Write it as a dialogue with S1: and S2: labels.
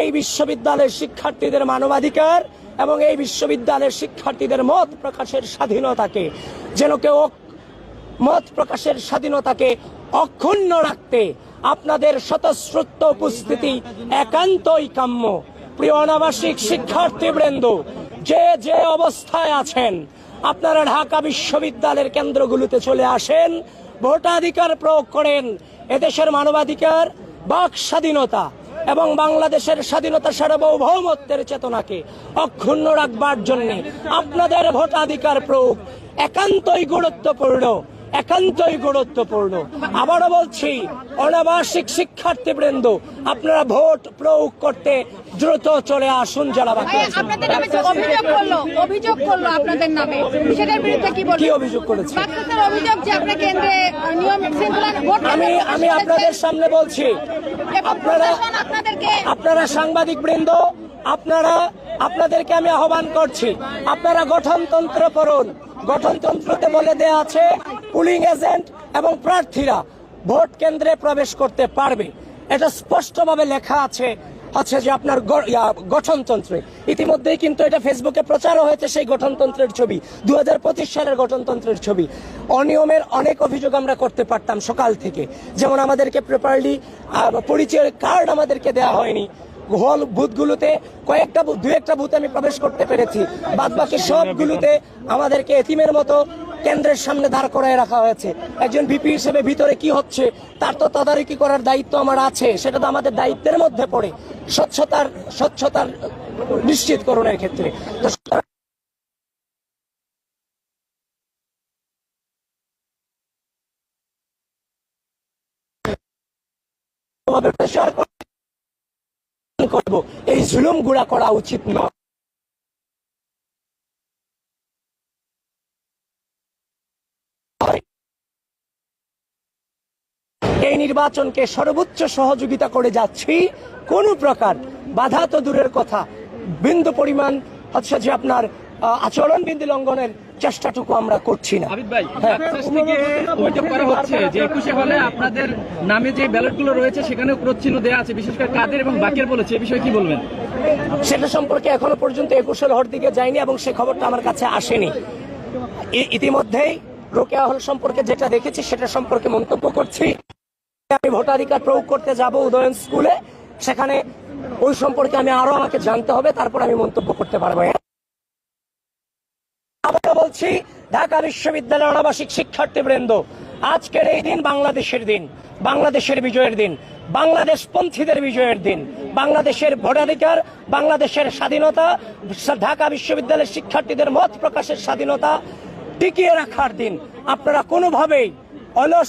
S1: এই বিশ্ববিদ্যালয়ের শিক্ষার্থীদের মানবাধিকার এবং এই বিশ্ববিদ্যালয়ের শিক্ষার্থীদের মত প্রকাশের স্বাধীনতাকে, যেন কেউ মত প্রকাশের স্বাধীনতাকে অক্ষুণ্ণ রাখতে আপনাদের স্বতঃস্রুত উপস্থিতি একান্তই কাম্য। প্রিয় অনাবাসিক শিক্ষার্থীবৃন্দ, যে যে অবস্থায় আছেন, আপনারা ঢাকা বিশ্ববিদ্যালয়ের কেন্দ্রগুলোতে চলে আসেন, ভোটাধিকার প্রয়োগ করেন, এদেশের মানবাধিকার, বাক স্বাধীনতা এবং বাংলাদেশের স্বাধীনতা সার্বভৌমত্বের চেতনাকে অক্ষুণ্ণ রাখবার জন্য আপনাদের ভোটাধিকার প্রয়োগ একান্তই গুরুত্বপূর্ণ। একান্তই গুরুত্বপূর্ণ। আবারও বলছি অনাবাসিক শিক্ষার্থীবৃন্দ আপনারা ভোট প্রয়োগ করতে দ্রুত চলে আসুন যারা বাকি
S2: অভিযোগ করল অভিযোগ করল আপনাদের নামে। সেটার বিরুদ্ধে কি
S1: অভিযোগ করেছে?
S2: অভিযোগ যে আপনি কেন্দ্রে নিয়ম
S1: আমি আমি আপনাদের সামনে বলছি আপনারা আপনারা সাংবাদিক বৃন্দ আপনারা আপনাদেরকে আমি আহ্বান করছি আপনারা গঠনতন্ত্র পড়ুন গঠনতন্ত্রতে বলে দেয়া আছে, পুলিং এজেন্ট এবং প্রার্থীরা ভোট কেন্দ্রে প্রবেশ করতে পারবে। এটা স্পষ্টভাবে লেখা আছে হচ্ছে যে আপনার গঠনতন্ত্রে। ইতিমধ্যেই কিন্তু এটা ফেসবুকে প্রচারও হয়েছে সেই গঠনতন্ত্রের ছবি দু হাজার পঁচিশ সালের গঠনতন্ত্রের ছবি। অনিয়মের অনেক অভিযোগ আমরা করতে পারতাম সকাল থেকে। যেমন আমাদেরকে প্রপারলি পরিচয়ের কার্ড আমাদেরকে দেওয়া হয়নি। হল বুথগুলোতে কয়েকটা দু একটা বুথে আমি প্রবেশ করতে পেরেছি। বাদ বাকি সবগুলোতে আমাদেরকে এতিমের মতো কেন্দ্রের সামনে দাঁড় করায় রাখা হয়েছে। একজন ভিপি হিসেবে ভিতরে কি হচ্ছে, তার তো তদারকি করার দায়িত্ব আমার আছে, সেটা তো আমাদের দায়িত্বের মধ্যে পড়ে। স্বচ্ছতার স্বচ্ছতার নিশ্চিতকরণের ক্ষেত্রে। তো করব, এই জুলুম গুড়া করা উচিত নয়। এই নির্বাচনকে সর্বোচ্চ সহযোগিতা করে যাচ্ছি, কোন প্রকার বাধা তো দূরের কথা। বিন্দু পরিমাণ হচ্ছে যে আপনার আহ, আচরণ লঙ্ঘনের চেষ্টাটুকু আমরা করছি না।
S3: ভাই
S1: হ্যাঁ।
S3: কাছ থেকে অভিযোগ করা হচ্ছে যে একুশে হলে আপনাদের নামে যে ব্যালটগুলো রয়েছে সেখানে প্রচ্ছিন্ন দেওয়া আছে বিশেষ করে কাদের এবং বাকের বলেছে এই বিষয়ে কি বলবেন?
S1: সেটা সম্পর্কে এখনও পর্যন্ত একুশের হর দিকে যায়নি এবং সে খবরটা আমার কাছে আসেনি। ইতিমধ্যেই রোকেয়া হল সম্পর্কে যেটা দেখেছি সেটা সম্পর্কে মন্তব্য করছি। আমি ভোটাধিকার প্রয়োগ করতে যাব উদয়ন স্কুলে। সেখানে ওই সম্পর্কে আমি আরও আমাকে জানতে হবে তারপর আমি মন্তব্য করতে পারব। বলছি, ঢাকা বিশ্ববিদ্যালয়ের অনাবাসিক শিক্ষার্থীবৃন্দ আজকের এই দিন বাংলাদেশের দিন, বাংলাদেশের বিজয়ের দিন বাংলাদেশ পন্থীদের বিজয়ের দিন, বাংলাদেশের ভোটাধিকার, বাংলাদেশের স্বাধীনতা, ঢাকা বিশ্ববিদ্যালয়ের শিক্ষার্থীদের মত প্রকাশের স্বাধীনতা টিকিয়ে রাখার দিন। আপনারা কোনোভাবেই অলস